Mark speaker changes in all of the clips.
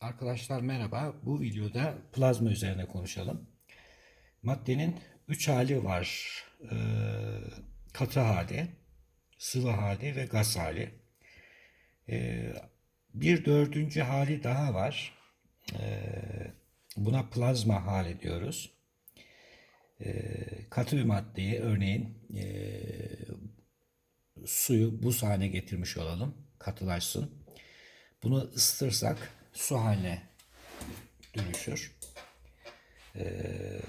Speaker 1: Arkadaşlar merhaba. Bu videoda plazma üzerine konuşalım. Maddenin 3 hali var. Ee, katı hali, sıvı hali ve gaz hali. Ee, bir dördüncü hali daha var. Ee, buna plazma hali diyoruz. Ee, katı bir maddeyi örneğin ee, suyu buz haline getirmiş olalım. Katılaşsın. Bunu ısıtırsak su haline dönüşür. Ee,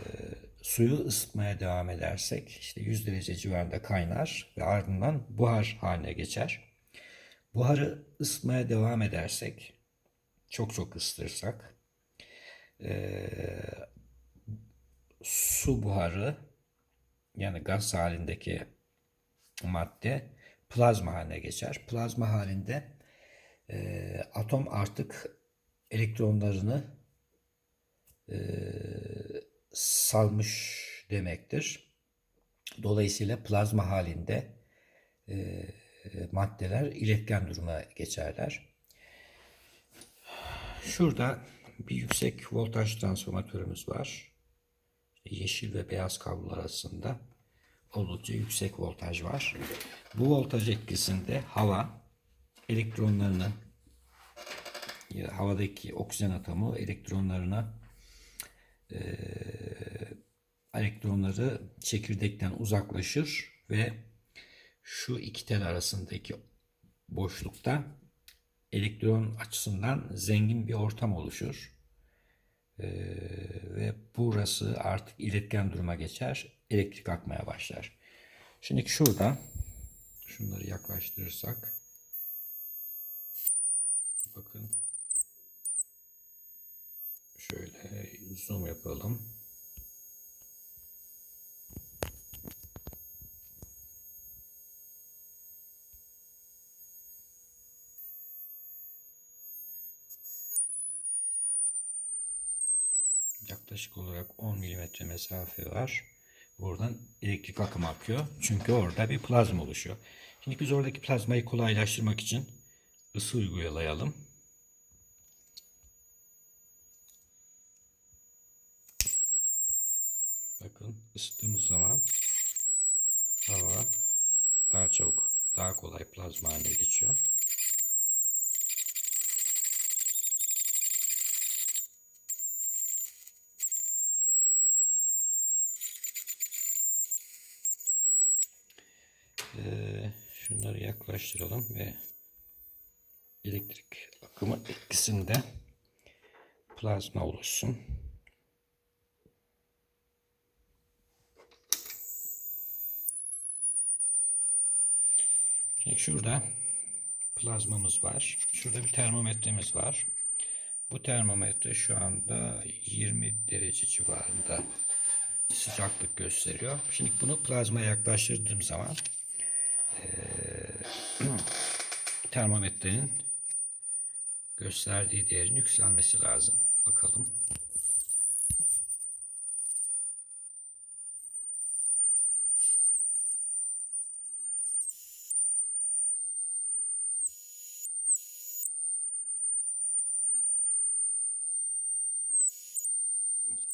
Speaker 1: suyu ısıtmaya devam edersek işte 100 derece civarında kaynar ve ardından buhar haline geçer. Buharı ısıtmaya devam edersek çok çok ısıtırsak ee, su buharı yani gaz halindeki madde plazma haline geçer. Plazma halinde e, atom artık elektronlarını e, salmış demektir. Dolayısıyla plazma halinde e, maddeler iletken duruma geçerler. Şurada bir yüksek voltaj transformatörümüz var. Yeşil ve beyaz kablolar arasında oldukça yüksek voltaj var. Bu voltaj etkisinde hava elektronlarını ya havadaki oksijen atomu elektronlarına e, elektronları çekirdekten uzaklaşır ve şu iki tel arasındaki boşlukta elektron açısından zengin bir ortam oluşur. E, ve burası artık iletken duruma geçer. Elektrik akmaya başlar. Şimdi şurada şunları yaklaştırırsak bakın şöyle zoom yapalım. Yaklaşık olarak 10 mm mesafe var. Buradan elektrik akımı akıyor. Çünkü orada bir plazma oluşuyor. Şimdi biz oradaki plazmayı kolaylaştırmak için ısı uygulayalım. Bakın ısıttığımız zaman hava daha çabuk, daha kolay plazma haline geçiyor. Ee, şunları yaklaştıralım ve elektrik akımı etkisinde plazma oluşsun. Şurada plazmamız var. Şurada bir termometremiz var. Bu termometre şu anda 20 derece civarında sıcaklık gösteriyor. Şimdi bunu plazmaya yaklaştırdığım zaman termometrenin gösterdiği değerin yükselmesi lazım. Bakalım.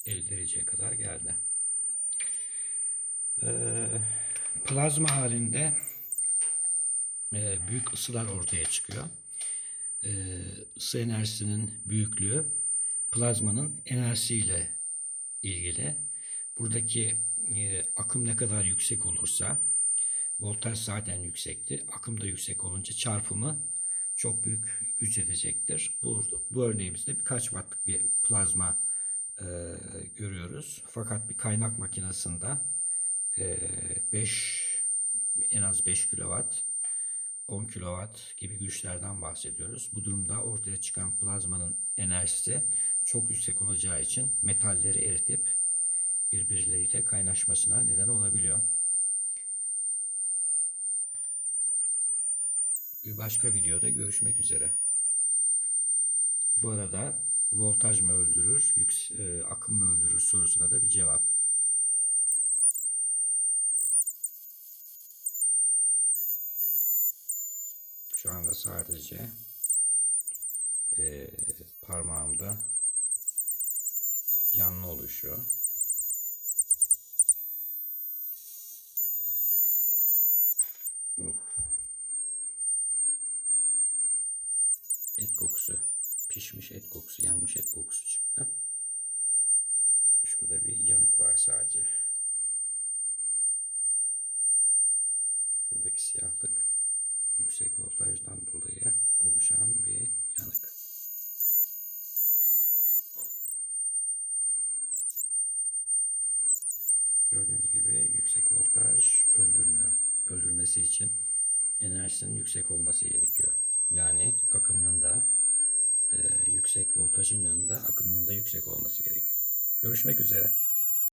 Speaker 1: ...50 dereceye kadar geldi. Ee, plazma halinde e, büyük ısılar ortaya çıkıyor. E, ısı enerjisinin büyüklüğü plazmanın enerjisiyle ilgili. Buradaki e, akım ne kadar yüksek olursa voltaj zaten yüksekti. Akım da yüksek olunca çarpımı çok büyük güç edecektir. Bu, bu örneğimizde birkaç wattlık bir plazma e, görüyoruz. Fakat bir kaynak makinesinde 5 en az 5 kilowatt 10 kilowatt gibi güçlerden bahsediyoruz. Bu durumda ortaya çıkan plazmanın enerjisi çok yüksek olacağı için metalleri eritip birbirleriyle kaynaşmasına neden olabiliyor. Bir başka videoda görüşmek üzere. Bu arada voltaj mı öldürür, yüks e, akım mı öldürür sorusuna da bir cevap. Şu anda sadece e, parmağımda yanma oluşuyor. Uf. Et kokusu, pişmiş et kokusu, yanmış et kokusu çıktı. Şurada bir yanık var sadece. Şuradaki siyahlık yüksek voltajdan dolayı oluşan bir yanık. Gördüğünüz gibi yüksek voltaj öldürmüyor. Öldürmesi için enerjisinin yüksek olması gerekiyor. Yani akımının da voltajın yanında akımının da yüksek olması gerekiyor. Görüşmek üzere.